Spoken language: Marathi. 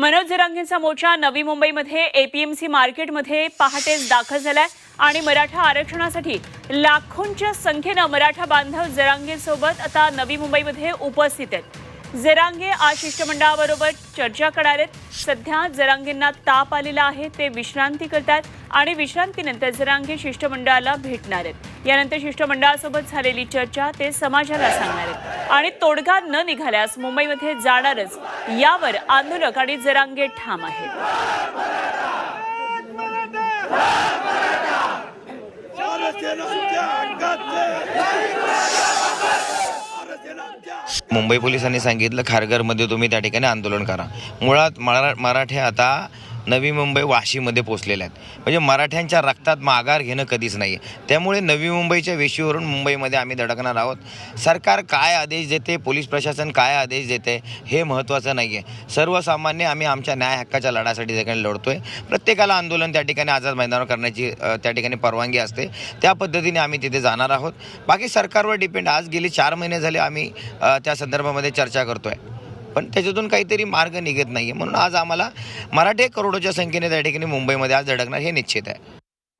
मनोज झिरांगेंचा मोर्चा नवी मुंबईमध्ये एपीएमसी मार्केटमध्ये पहाटेच दाखल झालाय आणि मराठा आरक्षणासाठी लाखोंच्या संख्येनं मराठा बांधव जरांगेंसोबत आता नवी मुंबईमध्ये उपस्थित आहेत. जरांगे आज शिष्टमंडळाबरोबर चर्चा करणार आहेत सध्या जरांगेंना ताप आलेला आहे ते विश्रांती करतात आणि विश्रांतीनंतर जरांगे शिष्टमंडळाला भेटणार आहेत यानंतर शिष्टमंडळासोबत झालेली चर्चा ते समाजाला सांगणार आहेत आणि तोडगा न निघाल्यास मुंबईमध्ये जाणारच यावर आंदोलक आणि जरांगे ठाम आहेत मुंबई पोलिसांनी सांगितलं खारघरमध्ये तुम्ही त्या ठिकाणी आंदोलन करा. मुळात मरा मराठे आता नवी मुंबई वाशीमध्ये पोचलेल्या आहेत. म्हणजे मराठ्यांच्या रक्तात माघार घेणं कधीच नाही आहे त्यामुळे नवी मुंबईच्या वेशीवरून मुंबईमध्ये आम्ही धडकणार आहोत. सरकार काय आदेश देते पोलीस प्रशासन काय आदेश देते हे महत्त्वाचं नाही आहे सर्वसामान्य आम्ही आमच्या न्याय हक्काच्या लढ्यासाठी त्या ठिकाणी आहे प्रत्येकाला आंदोलन त्या ठिकाणी आझाद मैदानावर करण्याची त्या ठिकाणी परवानगी असते. त्या पद्धतीने आम्ही तिथे जाणार आहोत. बाकी सरकारवर डिपेंड आज गेले चार महिने झाले आम्ही त्या संदर्भामध्ये चर्चा करतो आहे पण त्याच्यातून काहीतरी मार्ग निघत नाही आहे म्हणून आज आम्हाला मराठी करोडोच्या संख्येने त्या ठिकाणी मुंबईमध्ये आज धडकणार हे निश्चित आहे.